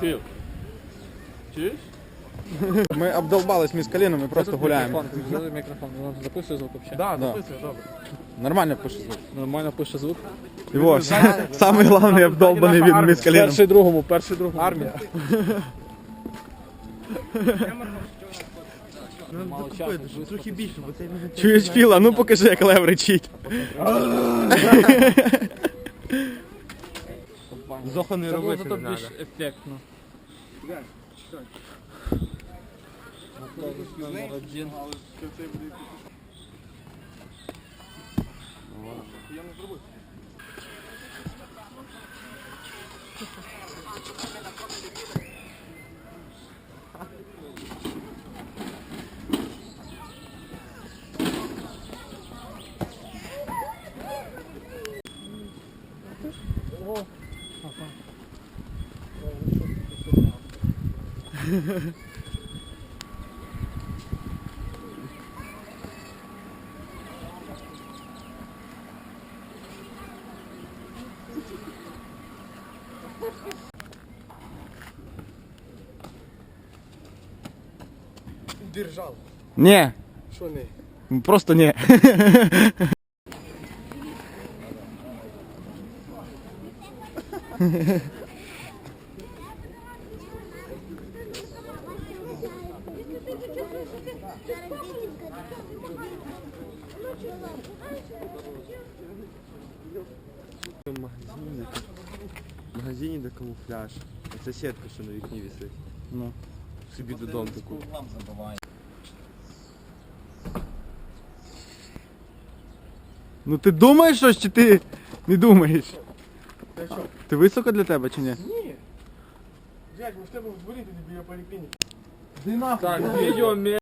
Філ. Чуєш? Ми обдолбались міскаліном, ми просто гуляємо. Мікрофон, мікрофон, записує звук взагалі? Да, Да. записує, добре. Нормально пише звук. Нормально пише звук. Його, самий головний обдолбаний від міскаліном. Перший другому, перший другому. Армія. Мало часу. Трохи більше, бо це Чуєш Філа, ну покажи, як лев речить. Зохо не робити не більш треба. ефектно. Автобус номер один. Держав. Ні, Що не? просто ні. магазині, де, в магазині де камуфляж. Оце сітка, що на вікні висить. Ну. Собі додому таку. Ну ти думаєш щось, чи ти не думаєш? Ти високо для тебе чи ні? Ні. Дядь, ми з тебе в дворі тоді біля поліклініки. Ти нахуй. Так, відео мі...